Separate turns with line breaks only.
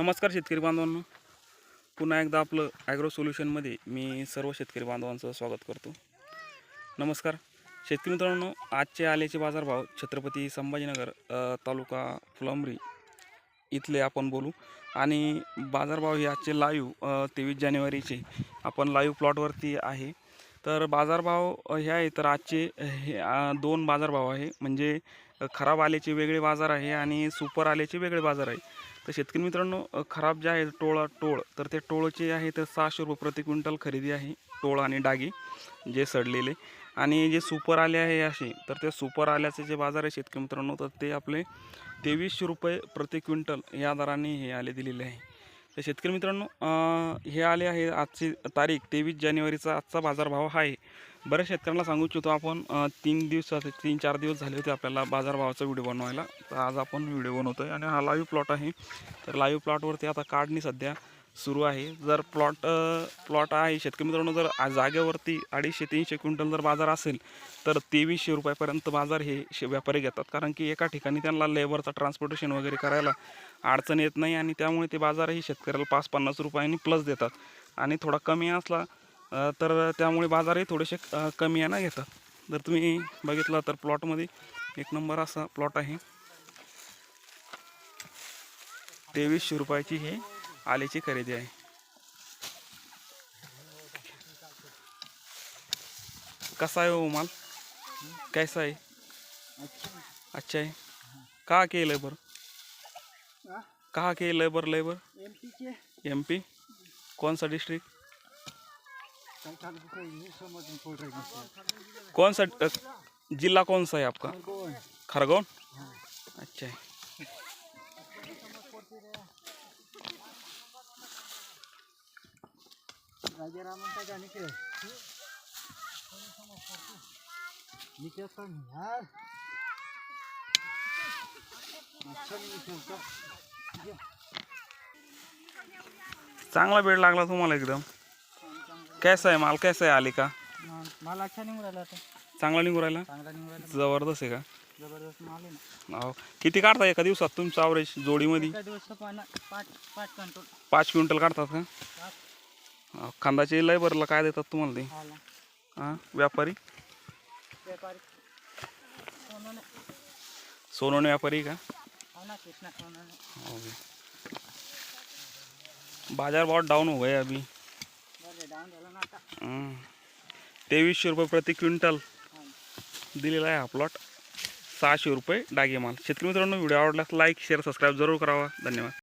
नमस्कार शेतकरी बांधवांना. पुन्हा एकदा आपलं ॲग्रो सोल्युशनमध्ये मी सर्व शेतकरी बांधवांचं स्वागत करतो. नमस्कार. शेतकरी मित्रांनो आजचे आल्याचे बाजारभाव छत्रपती संभाजीनगर तालुका फुलंबरी इथले आपण बोलू. आणि बाजारभाव हे आजचे लाईव्ह तेवीस जानेवारीचे आपण लाईव्ह प्लॉटवरती आहे. तर बाजारभाव हे आहे. तर आजचे हे दोन बाजारभाव आहे. म्हणजे खराब आल्याचे वेगळे बाजार आहे आणि सुपर आल्याचे वेगळे बाजार आहे. तर शेतकरी मित्रांनो खराब जे आहे टोळ टोळ तर ते टोळचे आहे तर सहाशे रुपये प्रति क्विंटल खरेदी आहे. टोळ आणि डागी जे सडलेले. आणि जे सुपर आले आहे असे तर ते सुपर आल्याचे जे बाजार आहे शेतकरी मित्रांनो तर ते आपले तेवीसशे रुपये प्रति क्विंटल या दराने हे आले दिलेले आहे. तर शेतकरी मित्रांनो हे आले आहे आजची तारीख तेवीस जानेवारीचा आजचा बाजारभाव हा आहे. बऱ्याच शेतकऱ्यांना सांगू इच्छितो आपण तीन दिवस तीन चार दिवस झाले होते आपल्याला बाजारभावाचा व्हिडिओ बनवायला. तर आज आपण व्हिडिओ बनवतो आहे आणि हा लाईव्ह प्लॉट आहे. तर लाईव्ह प्लॉटवरती आता काढणी सध्या. सुरू आहे. जर प्लॉट प्लॉट आहे शेतकरी मित्रांनो जर जागेवरती अडीचशे तीनशे क्विंटल जर बाजार असेल तर तेवीसशे रुपयापर्यंत बाजार हे शे व्यापारी घेतात. कारण की एका ठिकाणी त्यांना लेबरचा ट्रान्सपोर्टेशन वगैरे करायला अडचण येत नाही आणि त्यामुळे ते बाजारही शेतकऱ्याला पाच पन्नास रुपयांनी प्लस देतात. आणि थोडा कमी असला तर त्यामुळे बाजारही थोडेसे अ, कमी ना घेतात. जर तुम्ही बघितलं तर प्लॉटमध्ये एक नंबर असा प्लॉट आहे. तेवीसशे रुपयाची हे आल्याची खरेदी आहे. कसा आहे हो माल? कैसा आहे? अच्छा है कहाँ के लेबर कहाँ के लेबर लेबर
एमपी के
एम पी कौन सा डिस्ट्रिक्ट
कल तालुका को ये समझ में पड़ रही है
कौन सा अ, जिला कौन सा है आपका?
कौन
खरगोन? अच्छा है
का यार अच्छा नहीं
चांगला बेड लागला तुम्हाला एकदम. कैसा आहे माल? कैसा आहे आली का
माल अच्छा नहीं उड़ा था
चांगला निघू राहिला?
चांगला नहीं उड़ा
जबरदस्त आहे का?
जबरदस्त माल है ना.
हो. किती काढता एका दिवसात तुमचं आवरेज जोडीमध्ये?
एका पाच पाच कंट्रोल
पाच क्विंटल काढतात का? खांदाचे लय भरला काय देतात तुम्हाला ते? हां व्यापारी? सोनवणे व्यापारी का?
हाँ
ओके बाजार बहुत डाऊन हो गए अभी.
बरं.
तेवीसशे रुपये प्रति क्विंटल
हा.
दिलेला आहे हा प्लॉट सहाशे रुपये डागे माल शेतकरी मित्रांनो व्हिडिओ आवडल्यास लाईक शेअर सबस्क्राईब जरूर करावा. धन्यवाद.